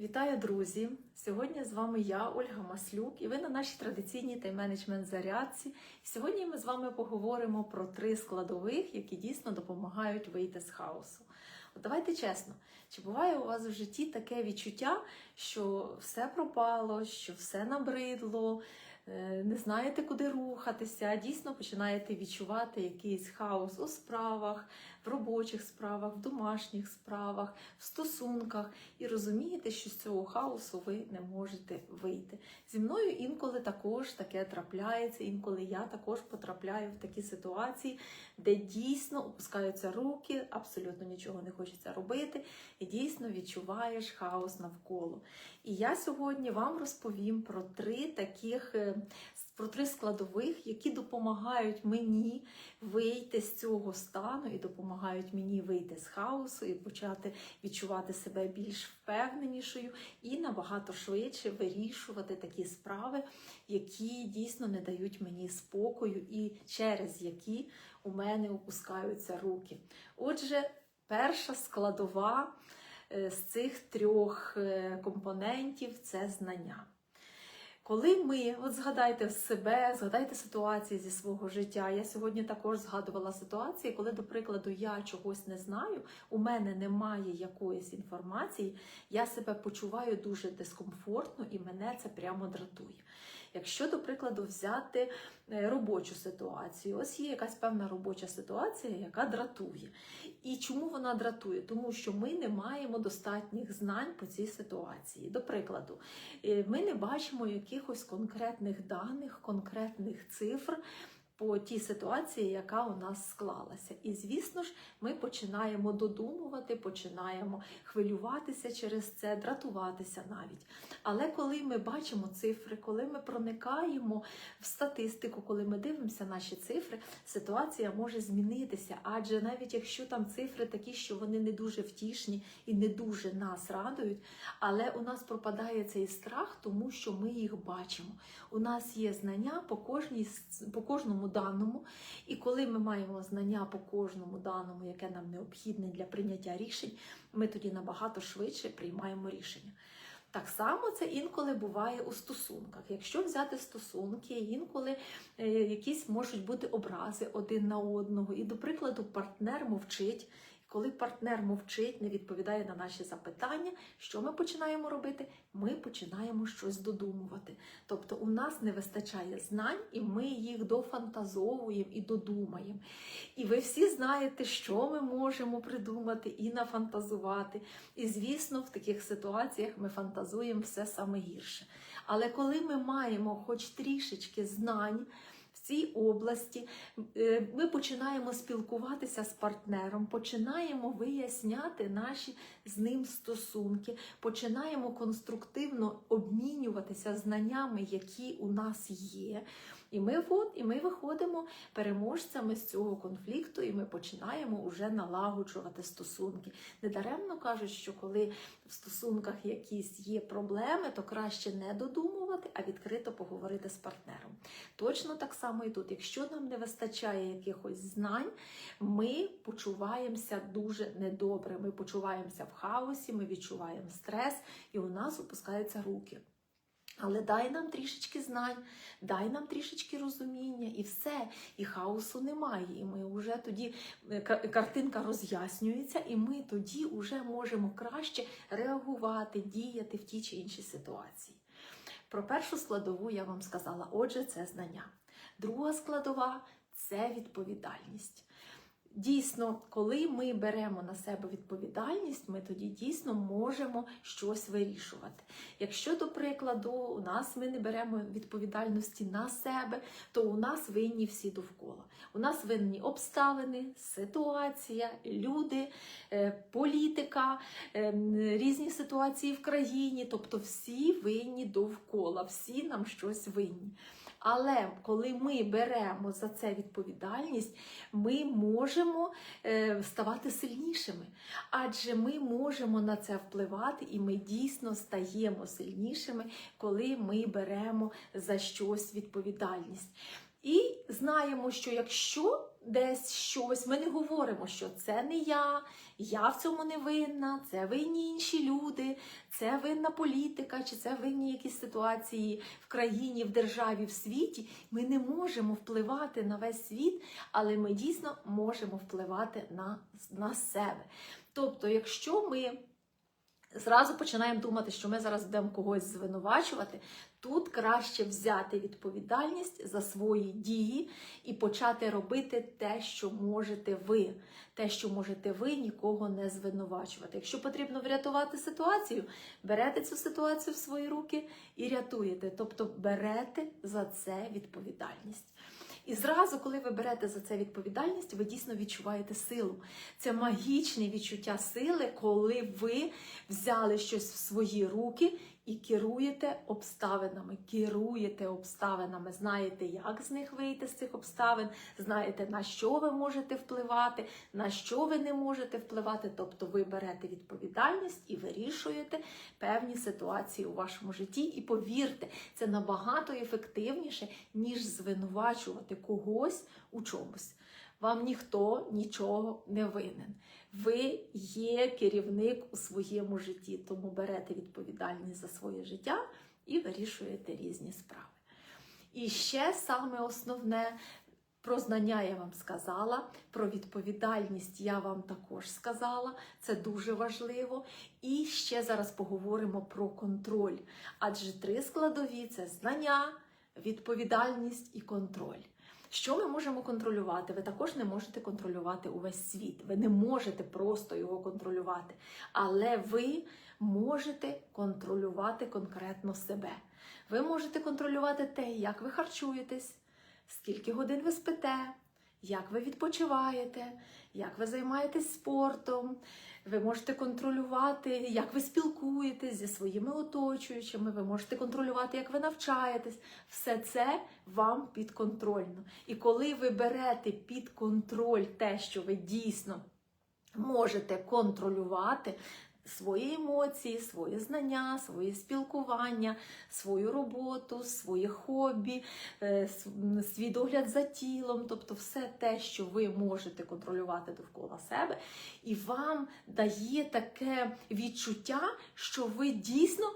Вітаю, друзі! Сьогодні з вами я, Ольга Маслюк, і ви на нашій традиційній тайм-менеджмент зарядці. Сьогодні ми з вами поговоримо про три складових, які дійсно допомагають вийти з хаосу. От давайте чесно, чи буває у вас в житті таке відчуття, що все пропало, що все набридло, е, не знаєте, куди рухатися, дійсно починаєте відчувати якийсь хаос у справах, в робочих справах, в домашніх справах, в стосунках, і розумієте, що з цього хаосу ви не можете вийти. Зі мною інколи також таке трапляється, інколи я також потрапляю в такі ситуації, де дійсно опускаються руки, абсолютно нічого не хочеться робити, і дійсно відчуваєш хаос навколо. І я сьогодні вам розповім про три таких. Про три складових, які допомагають мені вийти з цього стану і допомагають мені вийти з хаосу і почати відчувати себе більш впевненішою і набагато швидше вирішувати такі справи, які дійсно не дають мені спокою, і через які у мене опускаються руки. Отже, перша складова е, з цих трьох е, компонентів це знання. Коли ми, от згадайте себе, згадайте ситуації зі свого життя. Я сьогодні також згадувала ситуації, коли, до прикладу, я чогось не знаю, у мене немає якоїсь інформації, я себе почуваю дуже дискомфортно і мене це прямо дратує. Якщо, до прикладу, взяти е, робочу ситуацію, ось є якась певна робоча ситуація, яка дратує. І чому вона дратує? Тому що ми не маємо достатніх знань по цій ситуації. До прикладу, е, ми не бачимо якихось конкретних даних, конкретних цифр. По тій ситуації, яка у нас склалася. І, звісно ж, ми починаємо додумувати, починаємо хвилюватися через це, дратуватися навіть. Але коли ми бачимо цифри, коли ми проникаємо в статистику, коли ми дивимося наші цифри, ситуація може змінитися. Адже навіть якщо там цифри такі, що вони не дуже втішні і не дуже нас радують, але у нас пропадає цей страх, тому що ми їх бачимо. У нас є знання по кожній по кожному даному, і коли ми маємо знання по кожному даному, яке нам необхідне для прийняття рішень, ми тоді набагато швидше приймаємо рішення. Так само це інколи буває у стосунках. Якщо взяти стосунки, інколи е, якісь можуть бути образи один на одного. І, до прикладу, партнер мовчить. Коли партнер мовчить, не відповідає на наші запитання, що ми починаємо робити? Ми починаємо щось додумувати. Тобто у нас не вистачає знань, і ми їх дофантазовуємо і додумаємо. І ви всі знаєте, що ми можемо придумати і нафантазувати. І, звісно, в таких ситуаціях ми фантазуємо все саме гірше. Але коли ми маємо хоч трішечки знань, цій області е, ми починаємо спілкуватися з партнером, починаємо виясняти наші з ним стосунки, починаємо конструктивно обмінюватися знаннями, які у нас є. І ми от, і ми виходимо переможцями з цього конфлікту, і ми починаємо вже налагоджувати стосунки. Недаремно кажуть, що коли в стосунках якісь є проблеми, то краще не додумувати, а відкрито поговорити з партнером. Точно так само і тут. Якщо нам не вистачає якихось знань, ми почуваємося дуже недобре. Ми почуваємося в хаосі, ми відчуваємо стрес, і у нас опускаються руки. Але дай нам трішечки знань, дай нам трішечки розуміння, і все, і хаосу немає. І ми вже тоді е, картинка роз'яснюється, і ми тоді вже можемо краще реагувати, діяти в тій чи іншій ситуації. Про першу складову я вам сказала, отже, це знання. Друга складова це відповідальність. Дійсно, коли ми беремо на себе відповідальність, ми тоді дійсно можемо щось вирішувати. Якщо, до прикладу, у нас ми не беремо відповідальності на себе, то у нас винні всі довкола. У нас винні обставини, ситуація, люди, е, політика, е, різні ситуації в країні, тобто всі винні довкола, всі нам щось винні. Але коли ми беремо за це відповідальність, ми можемо е, ставати сильнішими, адже ми можемо на це впливати, і ми дійсно стаємо сильнішими, коли ми беремо за щось відповідальність. І знаємо, що якщо десь щось, ми не говоримо, що це не я, я в цьому не винна, це винні інші люди, це винна політика, чи це винні якісь ситуації в країні, в державі, в світі. Ми не можемо впливати на весь світ, але ми дійсно можемо впливати на, на себе. Тобто, якщо ми зразу починаємо думати, що ми зараз будемо когось звинувачувати, тут краще взяти відповідальність за свої дії і почати робити те, що можете ви. Те, що можете ви, нікого не звинувачувати. Якщо потрібно врятувати ситуацію, берете цю ситуацію в свої руки і рятуєте. Тобто берете за це відповідальність. І зразу, коли ви берете за це відповідальність, ви дійсно відчуваєте силу. Це магічне відчуття сили, коли ви взяли щось в свої руки і керуєте обставинами. Керуєте обставинами, знаєте, як з них вийти з цих обставин, знаєте, на що ви можете впливати, на що ви не можете впливати. Тобто ви берете відповідальність і вирішуєте певні ситуації у вашому житті. І повірте, це набагато ефективніше, ніж звинувачувати когось у чомусь. Вам ніхто нічого не винен. Ви є керівник у своєму житті, тому берете відповідальність за своє життя і вирішуєте різні справи. І ще саме основне. Про знання я вам сказала, про відповідальність я вам також сказала, це дуже важливо. І ще зараз поговоримо про контроль. Адже три складові це знання, відповідальність і контроль. Що ми можемо контролювати? Ви також не можете контролювати увесь світ. Ви не можете просто його контролювати. Але ви можете контролювати конкретно себе. Ви можете контролювати те, як ви харчуєтесь, скільки годин ви спите, як ви відпочиваєте, як ви займаєтесь спортом. Ви можете контролювати, як ви спілкуєтесь зі своїми оточуючими, ви можете контролювати, як ви навчаєтесь. Все це вам підконтрольно. І коли ви берете під контроль те, що ви дійсно можете контролювати, свої емоції, свої знання, своє спілкування, свою роботу, своє хобі, е, свій догляд за тілом, тобто все те, що ви можете контролювати довкола себе, і вам дає таке відчуття, що ви дійсно.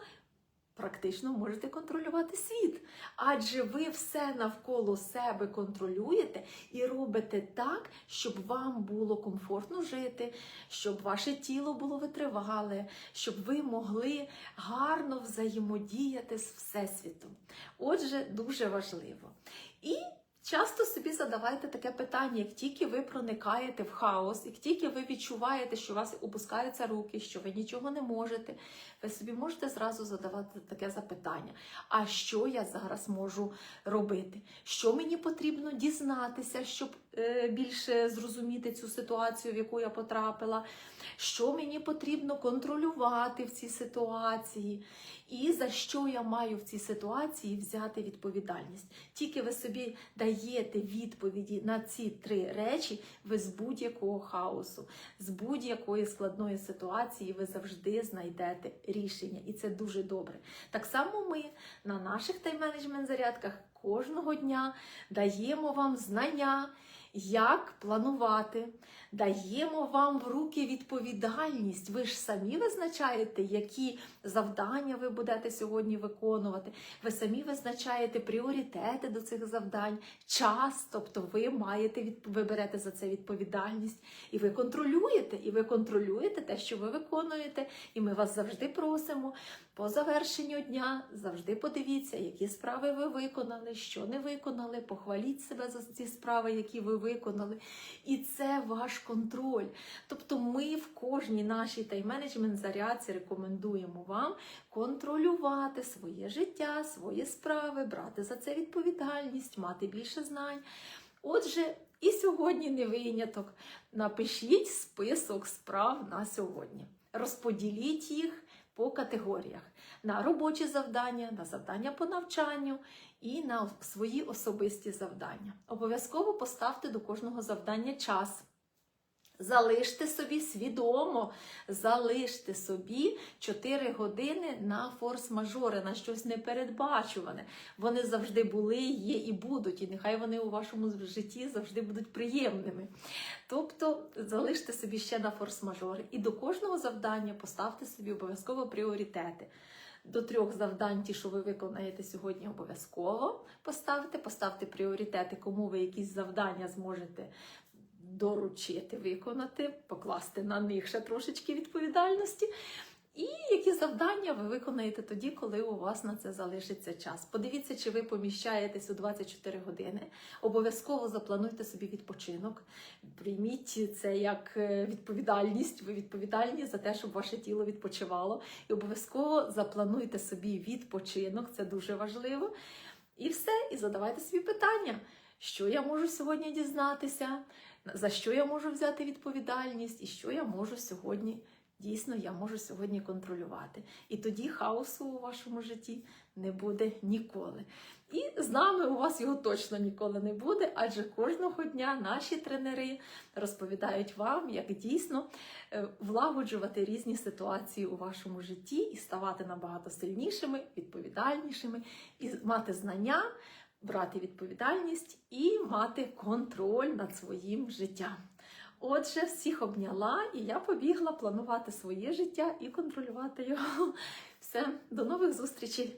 Практично можете контролювати світ, адже ви все навколо себе контролюєте і робите так, щоб вам було комфортно жити, щоб ваше тіло було витривале, щоб ви могли гарно взаємодіяти з Всесвітом. Отже, дуже важливо. І Часто собі задавайте таке питання, як тільки ви проникаєте в хаос, як тільки ви відчуваєте, що у вас опускаються руки, що ви нічого не можете, ви собі можете зразу задавати таке запитання: а що я зараз можу робити? Що мені потрібно дізнатися, щоб е, більше зрозуміти цю ситуацію, в яку я потрапила? Що мені потрібно контролювати в цій ситуації? І за що я маю в цій ситуації взяти відповідальність? Тільки ви собі даєте відповіді на ці три речі, ви з будь-якого хаосу, з будь-якої складної ситуації ви завжди знайдете рішення. І це дуже добре. Так само ми на наших тайм-менеджмент зарядках кожного дня даємо вам знання як планувати, даємо вам в руки відповідальність. Ви ж самі визначаєте, які завдання ви будете сьогодні виконувати. Ви самі визначаєте пріоритети до цих завдань, час, тобто ви маєте ви берете за це відповідальність, і ви контролюєте, і ви контролюєте те, що ви виконуєте, і ми вас завжди просимо. По завершенню дня завжди подивіться, які справи ви виконали, що не виконали. Похваліть себе за ці справи, які ви виконали. І це ваш контроль. Тобто ми в кожній нашій тайм-менеджмент зарядці рекомендуємо вам контролювати своє життя, свої справи, брати за це відповідальність, мати більше знань. Отже, і сьогодні не виняток. Напишіть список справ на сьогодні. Розподіліть їх по категоріях: на робочі завдання, на завдання по навчанню і на свої особисті завдання. Обов'язково поставте до кожного завдання час. Залиште собі свідомо, залиште собі 4 години на форс-мажори, на щось непередбачуване. Вони завжди були, є і будуть, і нехай вони у вашому житті завжди будуть приємними. Тобто залиште собі ще на форс-мажор. І до кожного завдання поставте собі обов'язково пріоритети. До трьох завдань, ті, що ви виконаєте сьогодні, обов'язково поставте, поставте пріоритети, кому ви якісь завдання зможете доручити, виконати, покласти на них ще трошечки відповідальності. І які завдання ви виконаєте тоді, коли у вас на це залишиться час. Подивіться, чи ви поміщаєтесь у 24 години. Обов'язково заплануйте собі відпочинок. Прийміть це як е, відповідальність. Ви відповідальні за те, щоб ваше тіло відпочивало. І обов'язково заплануйте собі відпочинок, це дуже важливо. І все, і задавайте собі питання, що я можу сьогодні дізнатися, за що я можу взяти відповідальність, і що я можу сьогодні дійсно я можу сьогодні контролювати. І тоді хаосу у вашому житті не буде ніколи. І з нами у вас його точно ніколи не буде, адже кожного дня наші тренери розповідають вам, як дійсно е, влагоджувати різні ситуації у вашому житті і ставати набагато сильнішими, відповідальнішими, і мати знання. Брати відповідальність і мати контроль над своїм життям. Отже, всіх обняла, і я побігла планувати своє життя і контролювати його. Все, до нових зустрічей!